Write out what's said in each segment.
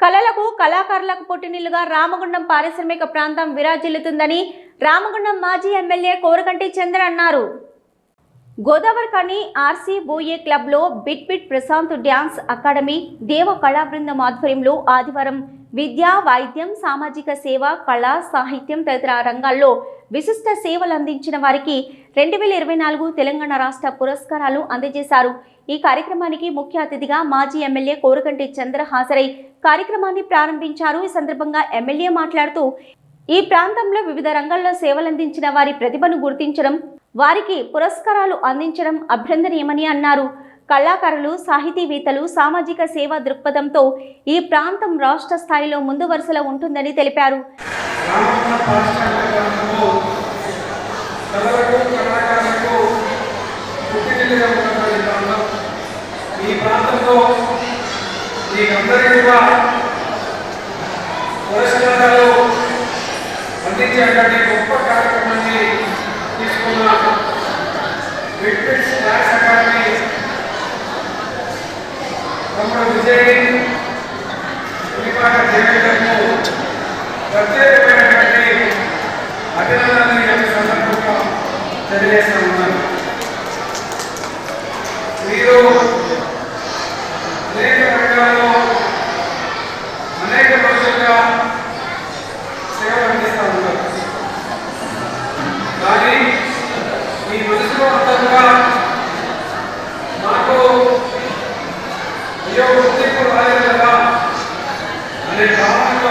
కళలకు కళాకారులకు పుట్టినిల్లుగా రామగుండం పారిశ్రామిక ప్రాంతం విరాజిల్లుతుందని రామగుండం మాజీ ఎమ్మెల్యే కోరకంటి చంద్ర అన్నారు. గోదావరి కని ఆర్సీ బోయే క్లబ్లో bit bit Prashanth dance academy దేవ కళా బృందం ఆధ్వర్యంలో ఆదివారం విద్య వైద్యం సామాజిక సేవ కళ సాహిత్యం తదితర రంగాల్లో విశిష్ట సేవలు అందించిన వారికి రెండు వేల ఇరవై నాలుగు తెలంగాణ రాష్ట్ర పురస్కారాలు అందజేశారు. ఈ కార్యక్రమానికి ముఖ్య అతిథిగా మాజీ ఎమ్మెల్యే కోరకంటి చంద్ర హాజరై కార్యక్రమాన్ని ప్రారంభించారు. ఈ సందర్భంగా ఎమ్మెల్యే మాట్లాడుతూ ఈ ప్రాంతంలో వివిధ రంగాల్లో సేవలందించిన వారి ప్రతిభను గుర్తించడం వారికి పురస్కారాలు అందించడం అభ్యంతరీయమని అన్నారు. కళాకారులు సాహితీవేత్తలు సామాజిక సేవా దృక్పథంతో ఈ ప్రాంతం రాష్ట్ర స్థాయిలో ముందు వరుసలో ఉంటుందని తెలిపారు. రామన్న పాఠశాలలో కళలకు కళాకారులకు పుట్టినిల్లుగా ఉన్నటువంటి ప్రాంతం. ఈ ప్రాంతంలో మీకందరికీ కూడా పురస్కారాలు అందించేటువంటి గొప్ప కార్యక్రమాన్ని తీసుకున్న విట్పిట్స్ డాన్స్ అకాడమీ తమ్ముడు విజయ్ ఉనిపాక దేవేంద్రకు సందర్భంగా తెలియజేస్తా ఉన్నారు. మీరు అనేక రంగాల్లో అనేక రోజులుగా సేవ అందిస్తూ ఉన్నారు. కానీ మీ మనసులో అంతగా నాకు అయ్యో రాలేదు కదా అనే కారణంగా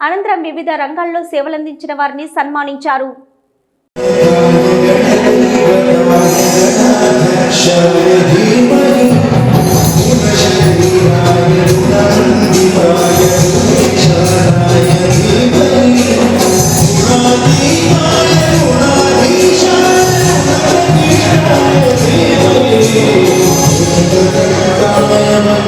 అనంతరం వివిధ రంగాల్లో సేవలందించిన వారిని సన్మానించారు Thank you. Thank you.